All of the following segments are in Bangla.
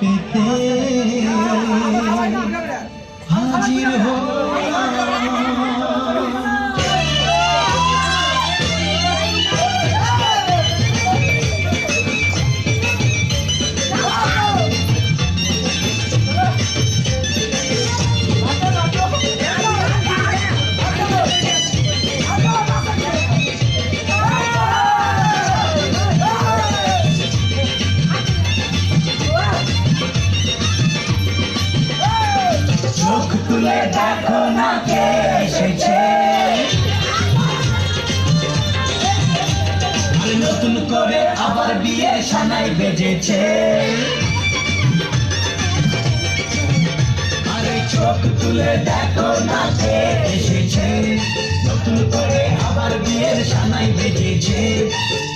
পেতে হাজির হলাম চোখ তুলে দেখো না কে এসেছে। নতুন করে আবার বিয়ে সানাই বেজেছে। আরে চোখ তুলে দেখো না কে এসেছে। নতুন করে আবার বিয়ের সানাই বেজেছে।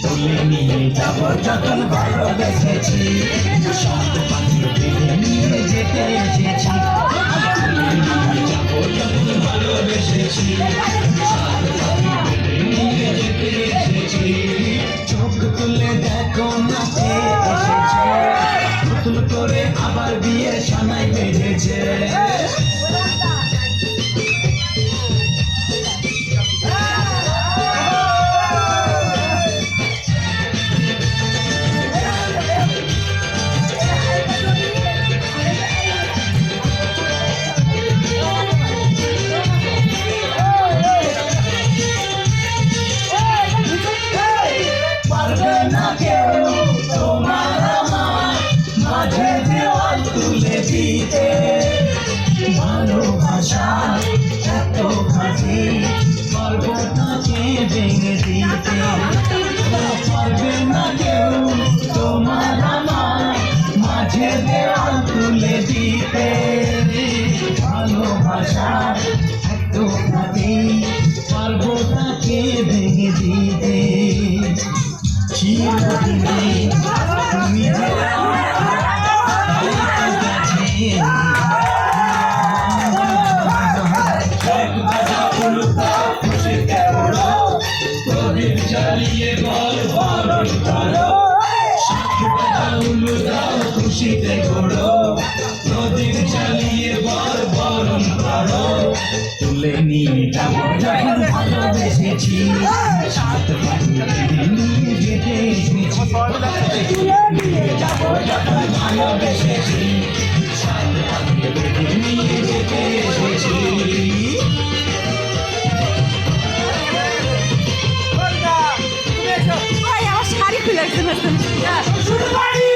তুলে নিয়ে যাব যখন ভালোবেসেছি সাত পাখি নিয়ে যেতে এসেছি। নতুন করে আবার বিয়ে সানাই বেজেছে Charlie. ভালোবেসেছি সাত পাখি নিয়ে যেতে এসেছি নিয়ে যাব যখন ভালোবেসেছি সাত পাখি নিয়ে যেতে এসেছি ভাই আমার শাড়ি খুলে ফেলেছে প্রেমের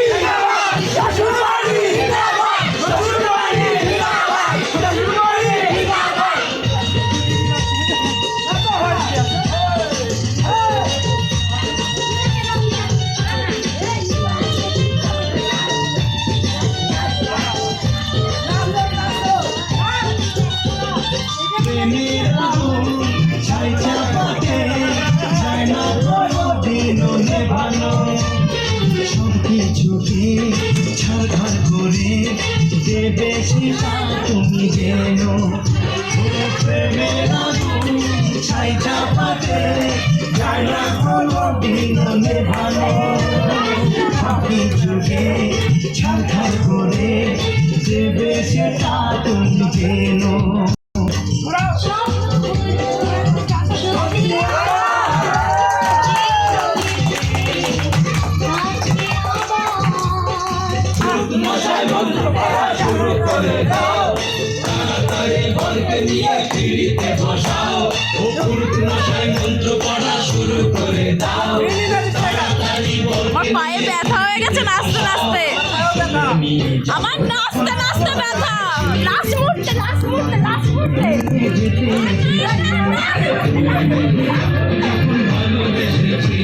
ছাড়খাড় করে দেবে সেটা তুমি যেন। প্রেমের আগুন ছাই চাপাতে যায় না কোনোদিনও নেভানো সব কিছুকে ছাড়খাড় করে দেবে সেটা তুমি যেন। বলকে বসাও ও পুরুত মন্ত্র পড়া শুরু করে দাও। আমার পায়ে ব্যথা হয়ে গেছে নাচতে নাচতে। আমার নাচতে নাচতে ব্যথা। লাস্ট মুহূর্তে লাস্ট মুহূর্তে লাস্ট মুহূর্তে। যেতে না, না, না। ভালোবেসেছি